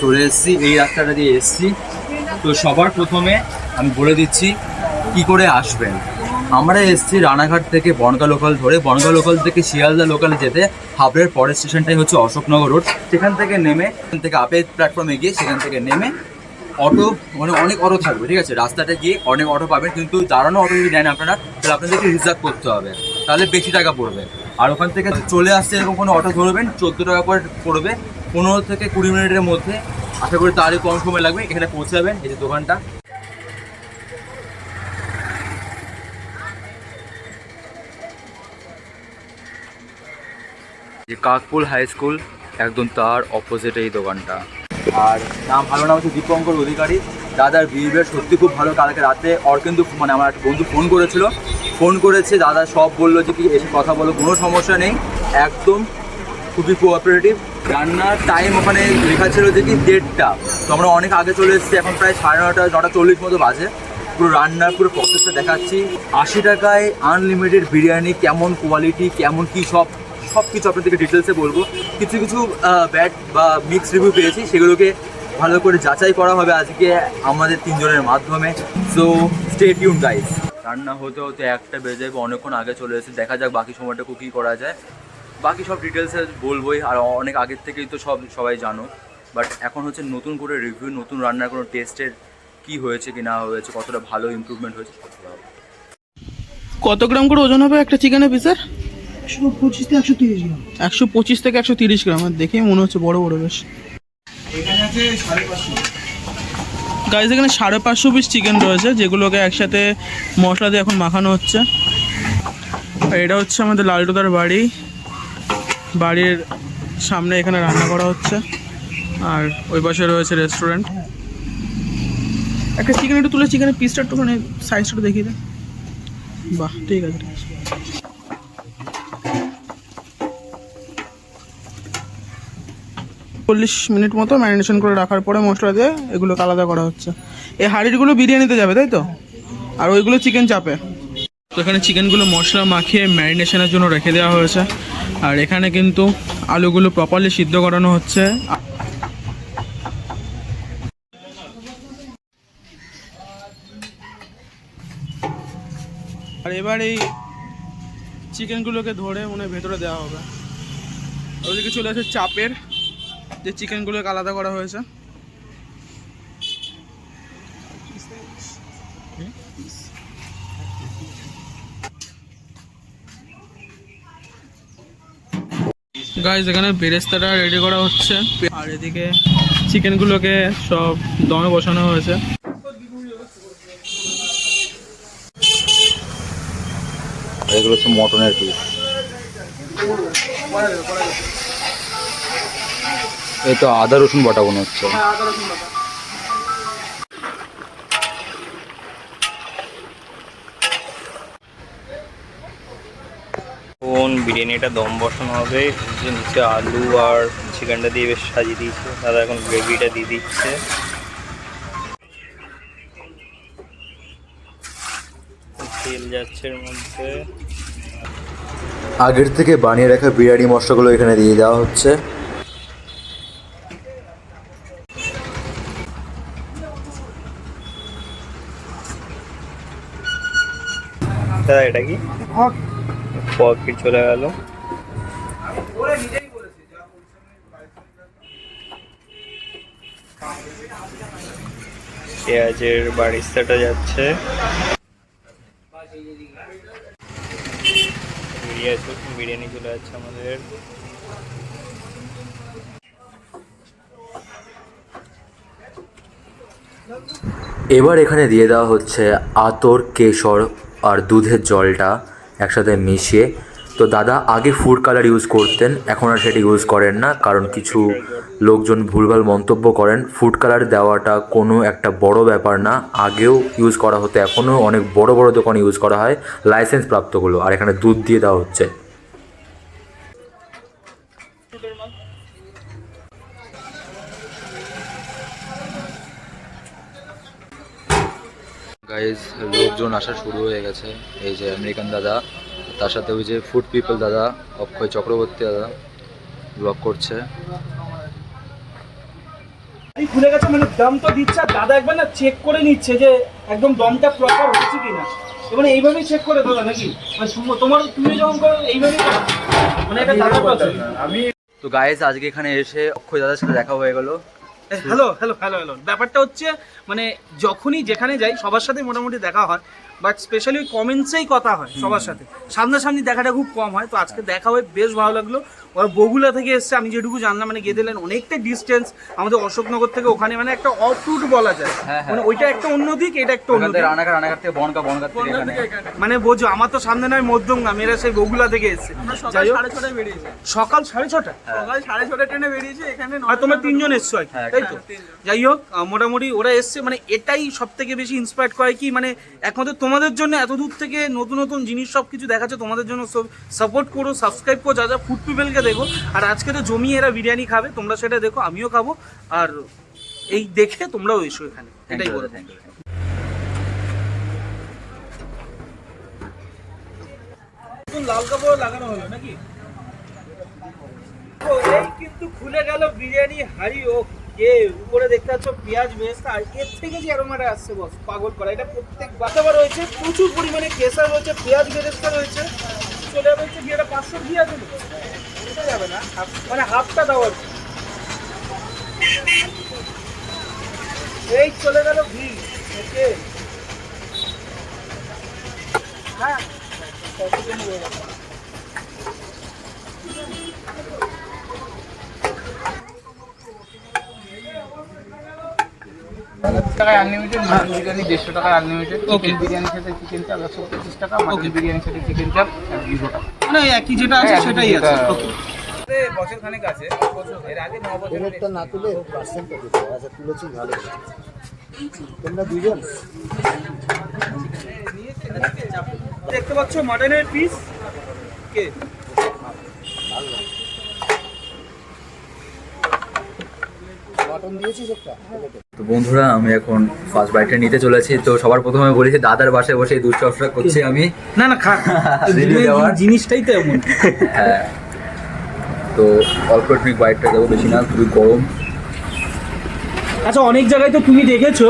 চলে এসেছি, এই রাস্তাটা দিয়ে এসেছি। তো সবার প্রথমে আমি বলে দিচ্ছি, কি করে আসবেন? আমরা এসেছি রানাঘাট থেকে বনগা লোকাল ধরে। বনগা লোকাল থেকে শিয়ালদা লোকালে যেতে হাবড়ের পরের স্টেশনটাই হচ্ছে অশোকনগর রোড সেখান থেকে নেমে, সেখান থেকে আপেল প্ল্যাটফর্মে গিয়ে সেখান থেকে নেমে অটো মানে অনেক অটো থাকবে, ঠিক আছে? রাস্তাটা গিয়ে অনেক অটো পাবেন, কিন্তু দাঁড়ানো অটো যদি নেন আপনারা, তাহলে আপনাদেরকে রিজার্ভ করতে হবে। তাহলে বেশি টাকা পড়বে। আর ওখান থেকে চলে আসতে এরকম কোনো অটো ধরবেন, চোদ্দ টাকা করে পড়বে। পনেরো থেকে কুড়ি মিনিটের মধ্যে আশা করি তারই কম সময় লাগবে, এখানে পৌঁছে যাবেন এই যে দোকানটা। যে কাকপুল হাই স্কুল, একদম তার অপোজিটে এই দোকানটা। আর নাম ভালো নাম হচ্ছে দীপঙ্কর অধিকারী। দাদার বিহেভিয়ার সত্যি খুব ভালো, কালকে রাতে ওর কিন্তু মানে আমার একটা বন্ধু ফোন করেছিল। ফোন করেছে, দাদা সব বলল যে কি এসে কথা বলো, কোনো সমস্যা নেই। একদম খুবই কোঅপারেটিভ রান্নার টাইম ওখানে লেখা ছিল যে কি দেড়টা। তো আমরা অনেক আগে চলে এসেছি, এখন প্রায় সাড়ে নটা নটা চল্লিশ মতো বাজে। পুরো রান্নার পুরো প্রসেসটা দেখাচ্ছি। আশি টাকায় আনলিমিটেড বিরিয়ানি, কেমন কোয়ালিটি কেমন কি সব সব কিছু আপনাদেরকে ডিটেলসে বলব। কিছু কিছু ব্যাড বা মিক্স রিভিউ পেয়েছি, সেগুলোকে ভালো করে যাচাই করা হবে আজকে আমাদের তিনজনের মাধ্যমে। সো স্টে টিউন গাইস রান্না হতে হতে একটা বেজে অনেকক্ষণ আগে চলে এসেছে। দেখা যাক বাকি সময়টা কী করা যায়। বাকি সব ডিটেলসে বলবোই আর অনেক আগের থেকেই তো সব সবাই জানো। বাট এখন হচ্ছে নতুন করে রিভিউ নতুন রান্নার কোনো টেস্টের কি হয়েছে কি না হয়েছে কতটা ভালো ইমপ্রুভমেন্ট হয়েছে কত গ্রাম করে ওজন হবে একটা চিকেনের পিসের একশো পঁচিশ থেকে একশো তিরিশ গ্রাম। একশো পঁচিশ থেকে একশো তিরিশ গ্রাম আর দেখেই মনে হচ্ছে বড় বড় বেশ। এখানে আছে সাড়ে পাঁচশো। গাইজ এখানে সাড়ে পাঁচশো পিস চিকেন রয়েছে যেগুলোকে একসাথে মশলা দিয়ে এখন মাখানো হচ্ছে। আর এটা হচ্ছে আমাদের লালটুদার বাড়ি। বাড়ির সামনে এখানে রান্না করা হচ্ছে। আর ওই পাশে রয়েছে রেস্টুরেন্ট একটা চিকেন একটু তুলে চিকেনের পিসটা একটুখানি সাইজটা দেখিয়ে দে। বাহ, ঠিক আছে। ঠিক চল্লিশ মিনিট মতো ম্যারিনেশন করে রাখার পরে মশলা দিয়ে এগুলোকে আলাদা করা হচ্ছে। এই হাঁড়িগুলো বিরিয়ানিতে যাবে, তাই তো? আর ওইগুলো চিকেন চাপে। তো এখানে চিকেনগুলো মশলা মাখিয়ে ম্যারিনেশনের জন্য রেখে দেওয়া হয়েছে। আর এখানে কিন্তু আলুগুলো প্রপারলি সিদ্ধ করানো হচ্ছে। আর এবার এই চিকেনগুলোকে ধরে মনে ভেতরে দেওয়া হবে। ওদিকে চলে আসে চাপের। যে চিকেনগুলোকে আলাদা করা হয়েছে। গাইজ এখানে বেরেস্তাটা রেডি করা হচ্ছে। আর এদিকে চিকেনগুলোকে সব দমে বসানো হয়েছে। এগুলো হচ্ছে মটনের এই তো আদা রসুন বাটা মনে হচ্ছে কোন বিরিয়ানিটা দম বসানো হবে। যে নিচে আলু আর চিকেনটা দিয়ে বেশ সাজিয়ে দিয়েছে। দাদা এখন গ্রেভিটা দিয়ে দিচ্ছে। তেল যাচ্ছে এর মধ্যে। আগের থেকে বানিয়ে রাখা বিরিয়ানি মশলাগুলো এখানে দিয়ে দেওয়া হচ্ছে। দাদা এটা কি? হক। পকেট চলে গেল। পেঁয়াজের বারিস্তাটা যাচ্ছে। বিরিয়ানি চলে যাচ্ছে আমাদের। এবার এখানে দিয়ে দেওয়া হচ্ছে আতর, কেশর আর দুধের জলটা। একসাথে মিশিয়ে। তো দাদা আগে ফুড কালার ইউজ করতেন, এখন আর সেটা ইউজ করেন না, কারণ কিছু লোকজন ভুলভাল মন্তব্য করেন। ফুড কালার দেওয়াটা কোনো একটা বড় ব্যাপার না, আগেও ইউজ করা হতো, এখনও অনেক বড় বড় দোকানে ইউজ করা হয় লাইসেন্স প্রাপ্তগুলো, আর এখানে দুধ দিয়ে দেওয়া হচ্ছে। গাইজ লোকজন আসা শুরু হয়ে গেছে। এই যে আমেরিকান দাদা তার সাথে ওই যে ফুড পিপল দাদা অক্ষয় চক্রবর্তী দাদা ব্লগ করছে। খুলে গেছে মানে দম তো দিচ্ছে আর দাদা একবার না চেক করে নিচ্ছে যে একদম দমটা প্রপার হচ্ছে কিনা। এবারে এইভাবেই চেক করে দাদা নাকি? মানে তোমার তুমি যখন করো এইভাবেই মানে এটা দাদা করছে তো গাইস আজকে এখানে এসে অক্ষয় দাদার সাথে দেখা হয়ে গেল। হ্যালো হ্যালো হ্যালো হ্যালো ব্যাপারটা হচ্ছে মানে যখনই যেখানে যাই, সবার সাথে মোটামুটি দেখা হয়। বাট স্পেশালি কমেন্টসেই কথা হয় সবার সাথে। সামনাসামনি দেখাটা খুব কম হয় তো আজকে দেখা হয়ে বেশ ভালো লাগল। ওরা বগুলা থেকে এসছে আমি যেটুকু জানলাম মানে গেদেলেন অনেকটা ডিস্টেন্স আমাদের অশোকনগর থেকে ওখানে মানে একটা অফ রুট বলা যায়। হ্যাঁ, হ্যাঁ। মানে ওইটা একটা অন্য দিক এটা একটা অন্য দিক। রানাঘাট রানাঘাট থেকে বনঘাট থেকে মানে বোঝো আমার তো সামনে নয় মধ্যমগ্রাম এরা সেই বগুলা থেকে এসছে। যাই হোক। সাড়ে ছটায় বেরিয়েছে। সকাল সাড়ে ছটা? সকাল সাড়ে ছটা ট্রেনে বেরিয়েছে এখানে আর তোমরা তিনজন এসছো আর কি, হ্যাঁ, তাই তো? যাই হোক মোটামুটি ওরা এসছে মানে এটাই সব থেকে বেশি ইন্সপায়ার করে কি মানে একমাত্র তোমাদের জন্য এত দূর থেকে নতুন নতুন জিনিস সব কিছু দেখাচ্ছে তোমাদের জন্য সাপোর্ট করো সাবস্ক্রাইব করো যা যা ফুড পিপলকে দেখো। আর আজকে তো জমিয়ে এরা বিরিয়ানি খাবে তোমরা সেটা দেখো আমিও খাব। আর এই দেখে তোমরাও এসো এখানে। এটাই বলে থ্যাংক ইউ লাল কাপড় লাগানো হলো নাকি? ও, এই কিন্তু খুলে গেল বিরিয়ানি হাড়ি ও কে উপরে দেখতে পাচ্ছ পেঁয়াজ বেরেস্তা, আর এর থেকে যে অ্যারোমাটা আসছে বস, পাগল এটা প্রত্যেক বাতাবা রয়েছে, প্রচুর পরিমাণে কেসা রয়েছে, পেঁয়াজ বেরেস্তা রয়েছে। চলে যাবে হচ্ছে বিয়েটা পাঁচশো তো? এটা যাবে না মানে হাফটা দাও এই চলে গেল ঘি ওকে। হ্যাঁ কতদিন হয়ে গেল? টাকায় আনলিমিটেড মাটন বিরিয়ানি দেড়শো টাকায় আনলিমিটেড চিকেন বিরিয়ানির সাথে চিকেন চাপ একশো পঁচিশ টাকা মাটন বিরিয়ানির সাথে চিকেন চাপ দুশো টাকা। মানে একই যেটা আছে হ্যাঁ, সেটাই আছে। বছর খানিক আছে এর আগে ন বছর না তুলে পার্সেন্টটা দিতে আচ্ছা তুলেছি ভালো। তোমরা দুজন? দেখতে পাচ্ছ মাটনের পিস কে? মটন দিয়েছিস একটা? তো বন্ধুরা আমি এখন ফার্স্ট বাইকটা নিতে চলেছি। তো সবার প্রথমে বলেছি দাদার বাসায় বসে এই দুশ্চর্চা করছি আমি। না না খা দেওয়ার। জিনিসটাই তো এমন। হ্যাঁ। তো অল্প বাইকটা দেবো বেশি না খুবই গরম। আচ্ছা অনেক জায়গায় তো তুমি দেখেছ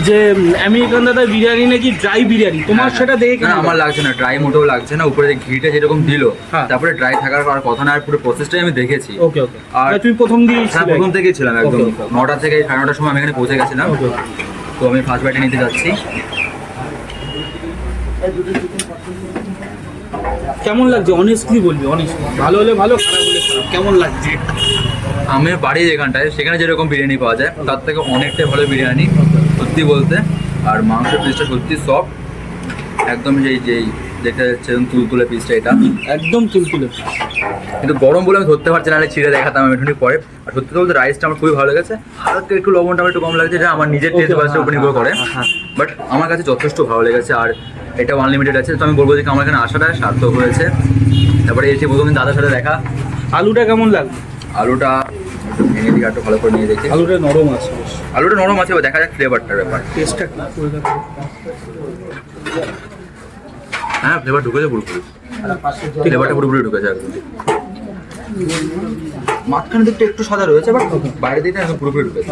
যে আমেরিকান দাদা বিরিয়ানি নাকি ড্রাই বিরিয়ানি। তোমার সেটা দেখে না আমার লাগছে না ড্রাই মোটেও লাগছে না উপরে যে ঘিটা যেরকম দিল হ্যাঁ। তারপরে ড্রাই থাকার আর কথা না আর পুরো প্রসেসটাই আমি দেখেছি। ওকে ওকে আর- তুমি প্রথম দিয়ে হ্যাঁ প্রথম থেকেই ছিলাম একদম. নটা থেকে সাড়ে নটার সময় আমি এখানে পৌঁছে গেছিলাম। তো আমি ফার্স্ট বাইটে নিতে যাচ্ছি। কেমন লাগছে? অনেস্টলি বলবি অনেস্টলি ভালো হলে ভালো খারাপ হলে খারাপ। কেমন লাগছে? আমি বাড়ি যেখানটায় সেখানে যেরকম বিরিয়ানি পাওয়া যায় তার থেকে অনেকটাই ভালো বিরিয়ানি সত্যি বলতে। আর মাংসের পিসটা সত্যি সফট একদম সেই যেই দেখতে যাচ্ছেন তুলতুলে পিসটা এটা। একদম তুলতুলে কিন্তু গরম বলে আমি ধরতে পারছি না ছিঁড়ে দেখাতাম আমি একটু পরে। আর সত্যি বলতে রাইসটা আমার খুবই ভালো লেগেছে। হালকা একটু লবণটা আমার একটু কম লাগছে যেটা আমার নিজের টেস্ট বাসের উপর নির্ভর করে। বাট আমার কাছে যথেষ্ট ভালো লেগেছে আর এটা আনলিমিটেড আছে তো আমি বলব যে আমার এখানে আসাটা সার্থক হয়েছে। তারপরে এসে প্রথমে দাদার সাথে দেখা। আলুটা কেমন লাগবে আলুটা দিকে একটু ভালো করে নিয়ে দেখি। আলুটা নরম আছে আলুটা নরম আছে দেখা যাক ফ্লেভারটার ব্যাপার। টেস্টটা হ্যাঁ ফ্লেভার ঢুকেছে পুরোপুরি। ফ্লেভারটা পুরোপুরি ঢুকেছে একদম। মাঝখানে দিকটা একটু সাদা রয়েছে বাট বাইরে দিকটা একদম পুরোপুরি ঢুকেছে।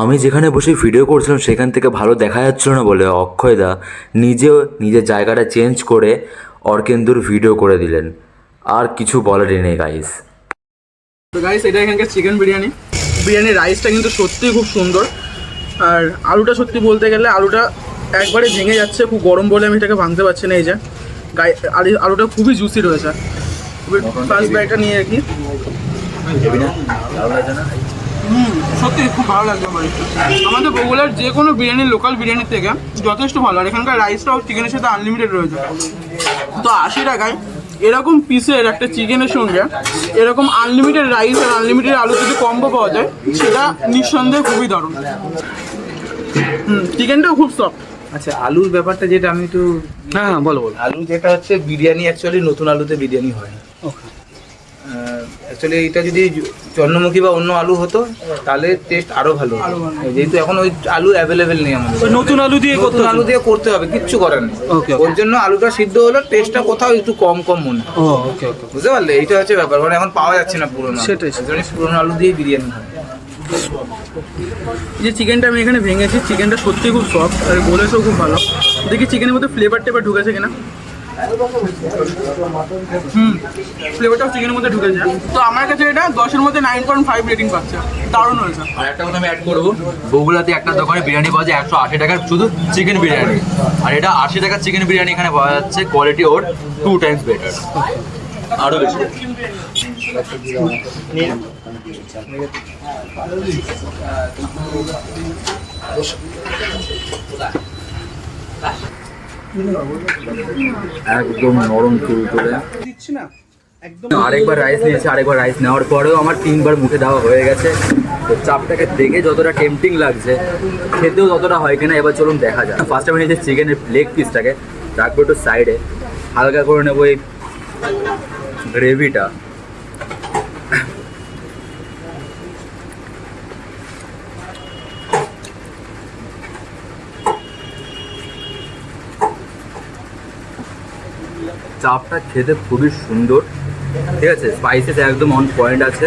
আমি যেখানে বসে ভিডিও করছিলাম সেখান থেকে ভালো দেখা যাচ্ছিল না বলে অক্ষয়দা নিজেও নিজের জায়গাটা চেঞ্জ করে অর্কেন্দুর ভিডিও করে দিলেন। আর কিছু বলারই নেই গাইস তো গাইস এটা এখানকার চিকেন বিরিয়ানি। বিরিয়ানির রাইসটা কিন্তু সত্যিই খুব সুন্দর। আর আলুটা সত্যি বলতে গেলে আলুটা একবারে ভেঙে যাচ্ছে খুব গরম বলে আমি এটাকে ভাঙতে পারছি না এই যে। গাই আলুটা খুবই জুসি রয়েছে। ফার্স্ট বাইটা নিয়ে লাগছে সত্যি খুব ভালো লাগছে আমার আমাদের বগুলার যে কোনো বিরিয়ানি লোকাল থেকে যথেষ্ট ভালো। আর এখানকার রাইসটাও চিকেনের সাথে আনলিমিটেড রয়েছে। তো আশি টাকায় এরকম পিসের একটা চিকেনের সঙ্গে এরকম আনলিমিটেড রাইস আর আনলিমিটেড আলু যদি কম্বো পাওয়া যায় সেটা নিঃসন্দেহে খুবই দারুণ। হুম চিকেনটাও খুব সফট আচ্ছা আলুর ব্যাপারটা যেটা আমি একটু হ্যাঁ হ্যাঁ বলো বলো। আলু যেটা হচ্ছে বিরিয়ানি অ্যাকচুয়ালি নতুন আলুতে বিরিয়ানি হয়। অ্যাকচুয়ালি এটা যদি চন্দ্রমুখী বা অন্য আলু হতো তাহলে টেস্ট আরও ভালো যেহেতু এখন ওই আলু অ্যাভেলেবেল নেই আমাদের নতুন আলু দিয়ে করতে নতুন আলু দিয়ে করতে হবে কিচ্ছু করার নেই. ওর জন্য আলুটা সিদ্ধ হলো টেস্টটা কোথাও একটু কম কম মনে হয়। ওকে বুঝতে পারলে? এইটা হচ্ছে ব্যাপার মানে এখন পাওয়া যাচ্ছে না পুরোনো আলু। সেটাই, পুরোনো আলু দিয়ে বিরিয়ানি হয়। যে চিকেনটা আমি এখানে ভেঙেছি চিকেনটা সত্যি খুব সফট আর গোলেসও খুব ভালো। দেখি চিকেনের মধ্যে ফ্লেভার টেভার ঢুকেছে কিনা। হুম ফ্লেভারটাও চিকেনের মধ্যে ঢুকেছে। তো আমার কাছে এটা দশের মধ্যে নাইন পয়েন্ট ফাইভ রেটিং পাচ্ছে। দারুণ হয়েছে। আর একটা কথা আমি অ্যাড করব, বগুড়াতে একটা দোকানে বিরিয়ানি পাওয়া যায় একশো আশি টাকার, শুধু চিকেন বিরিয়ানি। আর এটা আশি টাকার চিকেন বিরিয়ানি এখানে পাওয়া যাচ্ছে কোয়ালিটি ওর টু টাইমস বেটার আরও বেশি। একদম নরম তুলতুলে দিচ্ছি না। আরেকবার রাইস নিয়েছি আরেকবার রাইস নেওয়ার পরেও আমার তিনবার মুখে দেওয়া হয়ে গেছে। তো চাপটাকে দেখে যতটা টেম্পটিং লাগছে খেতেও ততটা হয় কিনা এবার চলুন দেখা যায় ফার্স্ট আমি নিয়েছি চিকেনের লেগ পিসটাকে রাখব একটু সাইডে হালকা করে নেব এই গ্রেভিটা চাপটা খেতে খুবই সুন্দর। ঠিক আছে? স্পাইসেস একদম অন পয়েন্ট আছে।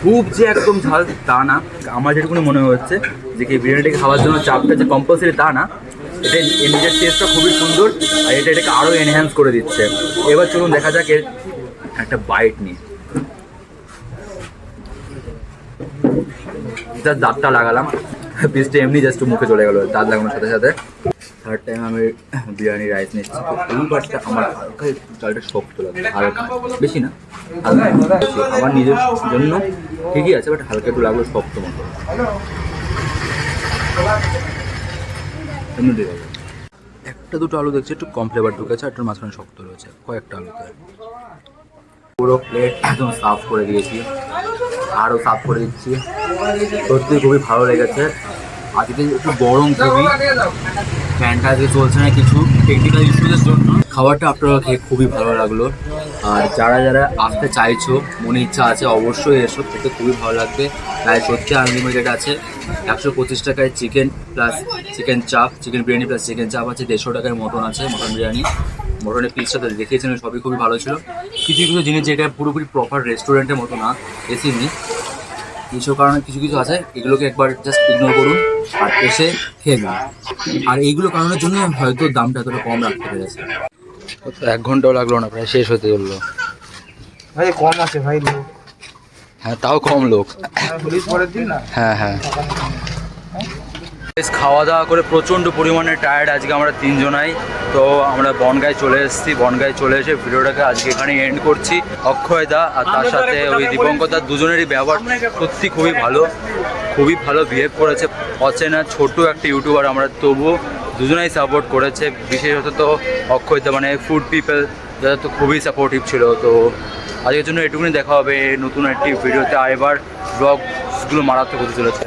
খুব যে একদম ঝাল, তা না। আমার যেটুকুনি মনে হচ্ছে যে কি বিরিয়ানিটাকে খাওয়ার জন্য চাপটা যে কম্পালসারি তা না এটা নিজের টেস্টটা খুবই সুন্দর আর এটা এটাকে আরও এনহ্যান্স করে দিচ্ছে। এবার চলুন দেখা যাক এর একটা বাইট জাস্ট দাঁতটা লাগালাম। পিসটা এমনি জাস্ট মুখে চলে গেলো, দাঁত লাগানোর সাথে সাথে। থার্ড টাইম আমি বিরিয়ানি রাইস নিচ্ছি এই পার্টটা আমার হালকা একটু চালটা শক্ত লাগে হালকা। বেশি না, হালকা। আমার নিজের জন্য ঠিকই আছে বাট হালকা একটু লাগল শক্ত মতো। একটা দুটো আলু দেখছি, একটু কম ফ্লেভার ঢুকেছে একটু মাঝখানে শক্ত রয়েছে। কয়েকটা আলুতে। পুরো প্লেট একদম সাফ করে দিয়েছি। আরও সাফ করে দিচ্ছি। সত্যি খুবই ভালো লেগেছে। আজকে একটু গরম খুবই ফ্যানটা আজকে চলছে না কিছু টেকনিক্যাল ইস্যুদের জন্য। খাবারটা আপনারা খেয়ে খুবই ভালো লাগল। আর যারা যারা আসতে চাইছো, মনে ইচ্ছা আছে, অবশ্যই এসো, খেতে খুবই ভালো লাগবে। প্রায় সত্যি আনলিমিটেড আছে। একশো পঁচিশ টাকায় chicken plus chicken chaap chicken biryani plus chicken chaap আছে, দেড়শো টাকার মটন আছে, মটন বিরিয়ানি। মটনের পিসটা দেখিয়েছিলেন সবই খুবই ভালো ছিল। কিছু কিছু জিনিস যেটা পুরোপুরি প্রপার রেস্টুরেন্টের মতো না, এসি নেই। কিছু কারণে কিছু কিছু আছে এগুলোকে একবার জাস্ট ইগনোর করুন আর এসে খেয়ে নিন। আর এইগুলো কারণের জন্য হয়তো দামটা এতটা কম রাখতে পেরেছে। এক ঘন্টাও লাগল না প্রায় শেষ হতে চলল। ভাই কম আছে ভাই হ্যাঁ তাও কম লোক। পুলিশ পরের দিন না? হ্যাঁ হ্যাঁ। বেশ খাওয়া দাওয়া করে প্রচণ্ড পরিমাণে টায়ার্ড আজকে আমরা তিনজনাই। তো আমরা বনগায় চলে এসেছি বনগায় চলে এসে ভিডিওটাকে আজকে এখানে এন্ড করছি। অক্ষয় দা আর তার সাথে ওই দীপঙ্কর দা দুজনেরই ব্যবহার সত্যি খুবই ভালো খুবই ভালো বিহেভ করেছে। অচেনা ছোট একটা ইউটিউবার আমরা তবুও দুজনেই সাপোর্ট করেছে। বিশেষত তো অক্ষয় দা মানে ফুড পিপল যারা তো খুবই সাপোর্টিভ ছিল। তো আজকের জন্য এটুকুনি দেখা হবে নতুন একটি ভিডিওতে। আর এবার ব্লগসগুলো মারাত্মক হতে চলেছে।